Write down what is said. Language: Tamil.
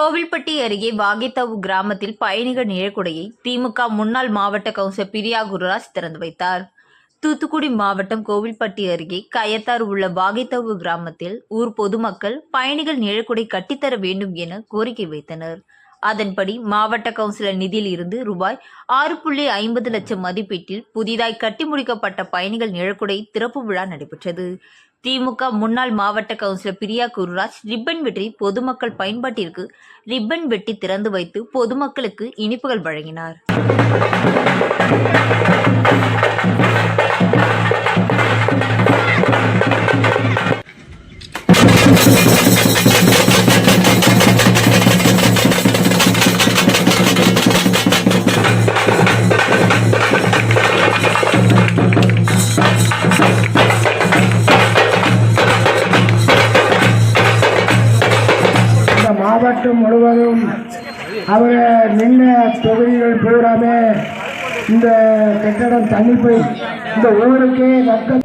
கோவில்பட்டி அருகே வாகைத்தவு கிராமத்தில் பயணிகள் நிழற்குடையை திமுக முன்னாள் மாவட்ட கவுன்சிலர் பிரியா குருராஜ் திறந்து வைத்தார். தூத்துக்குடி மாவட்டம் கோவில்பட்டி அருகே கயத்தார் உள்ள வாகைத்தவு கிராமத்தில் ஊர் பொதுமக்கள் பயணிகள் நிழற்குடை கட்டித்தர வேண்டும் என கோரிக்கை வைத்தனர். அதன்படி மாவட்ட கவுன்சிலர் நிதியில் இருந்து ரூபாய் ஆறு புள்ளி ஐம்பது லட்சம் மதிப்பீட்டில் புதிதாய் கட்டி முடிக்கப்பட்ட பயணிகள் நிழற்குடை திறப்பு விழா நடைபெற்றது. திமுக முன்னாள் மாவட்ட கவுன்சிலர் பிரியா குருராஜ் ரிப்பன் வெட்டி பொதுமக்கள் பயன்பாட்டிற்கு ரிப்பன் வெட்டி திறந்து வைத்து பொதுமக்களுக்கு இனிப்புகள் வழங்கினார். இந்த மாவட்டம் முழுவதும் அவர் நின்ன தொகுதிகள் பூராமே இந்த கட்டடம் தண்ணி போய் இந்த ஊருக்கே ரத்தம்.